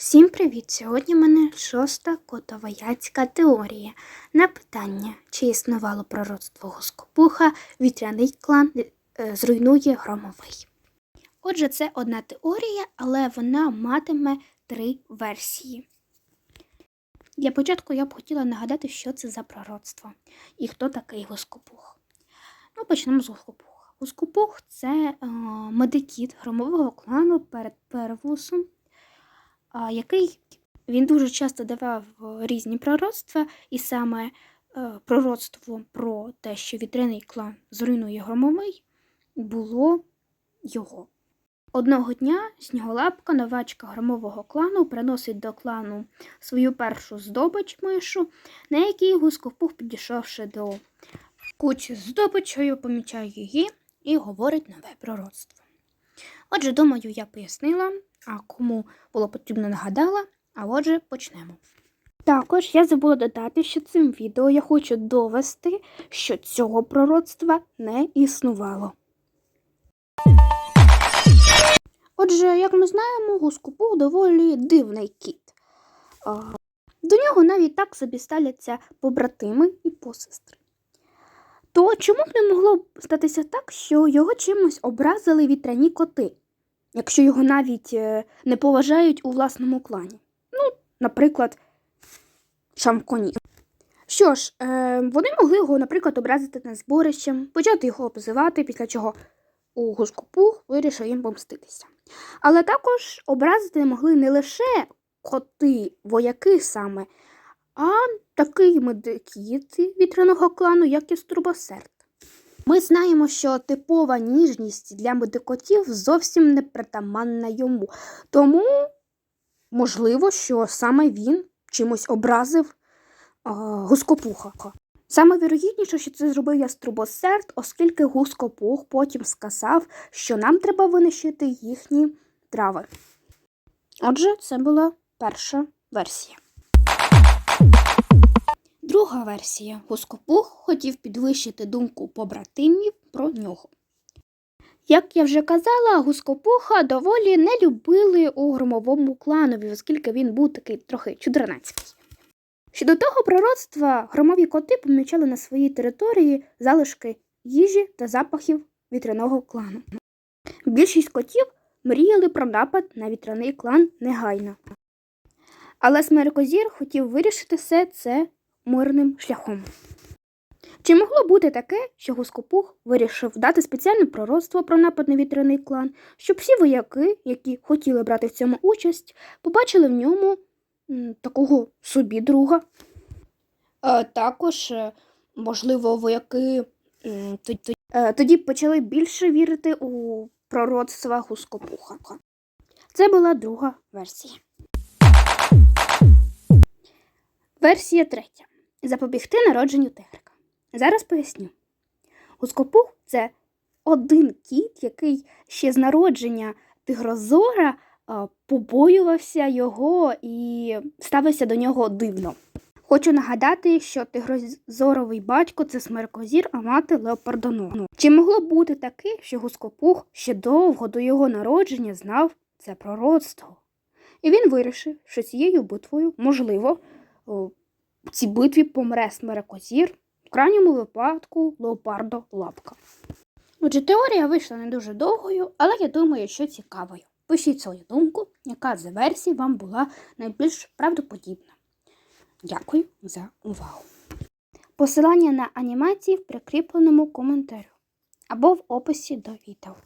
Всім привіт! Сьогодні в мене шоста котоваяцька теорія. На питання, чи існувало пророцтво Госкопуха, вітряний клан е, зруйнує громовий. Отже, це одна теорія, але вона матиме три версії. Для початку я б хотіла нагадати, що це за пророцтво і хто такий Госкопух. Ну, почнемо з Госкопуха. Госкопух це е, медикіт громового клану перед Первусом а, який він дуже часто давав е, різні пророцтва, і саме е, пророцтво про те, що вітряний клан зруйнує громовий, було його. Одного дня сніголапка, новачка громового клану, приносить до клану свою першу здобич мишу, на якій гускопух, підійшовши до кучі з здобичою, помічає її і говорить нове пророцтво. Отже, думаю, я пояснила, а кому було потрібно нагадала, а отже, почнемо. Також я забула додати, що цим відео я хочу довести, що цього пророцтва не існувало. Отже, як ми знаємо, Гускупух доволі дивний кіт. До нього навіть так собі ставляться побратими і посестри. То чому б не могло статися так, що його чимось образили вітряні коти, якщо його навіть е, не поважають у власному клані? Ну, наприклад, шамконі. Що ж, е, вони могли його, наприклад, образити над зборищем, почати його обзивати, після чого у Гускопух вирішив їм помститися. Але також образити могли не лише коти, вояки саме, а такий медикіт вітряного клану, як і Струбосерд. Ми знаємо, що типова ніжність для медикотів зовсім не притаманна йому. Тому, можливо, що саме він чимось образив а, гускопуха. Саме вірогідніше, що це зробив яструбосерд, оскільки гускопух потім сказав, що нам треба винищити їхні трави. Отже, це була перша версія. Друга версія. Гускопух хотів підвищити думку побратимів про нього. Як я вже казала, Гускопуха доволі не любили у громовому кланові, оскільки він був такий трохи чудернацький. Щодо того пророцтва, громові коти помічали на своїй території залишки їжі та запахів вітряного клану. Більшість котів мріяли про напад на вітряний клан негайно. Але Смеркозір хотів вирішити все це мирним шляхом. Чи могло бути таке, що Гускопух вирішив дати спеціальне пророцтво про напад на вітряний клан, щоб всі вояки, які хотіли брати в цьому участь, побачили в ньому такого собі друга? Е, також, е, можливо, вояки тоді, е, тоді почали більше вірити у пророцтва Гускопуха. Це була друга версія. Версія третя. Запобігти народженню тигрика. Зараз поясню. Гускопух це один кіт, який ще з народження тигрозора а, побоювався його і ставився до нього дивно. Хочу нагадати, що тигрозоровий батько це смеркозір, а мати леопардону. Чи могло бути таке, що Гускопух ще довго до його народження знав це пророцтво? І він вирішив, що цією битвою, можливо, в цій битві помре смерекозір, в крайньому випадку леопардо лапка. Отже, теорія вийшла не дуже довгою, але я думаю, що цікавою. Пишіть свою думку, яка з версій вам була найбільш правдоподібна. Дякую за увагу. Посилання на анімації в прикріпленому коментарю або в описі до відео.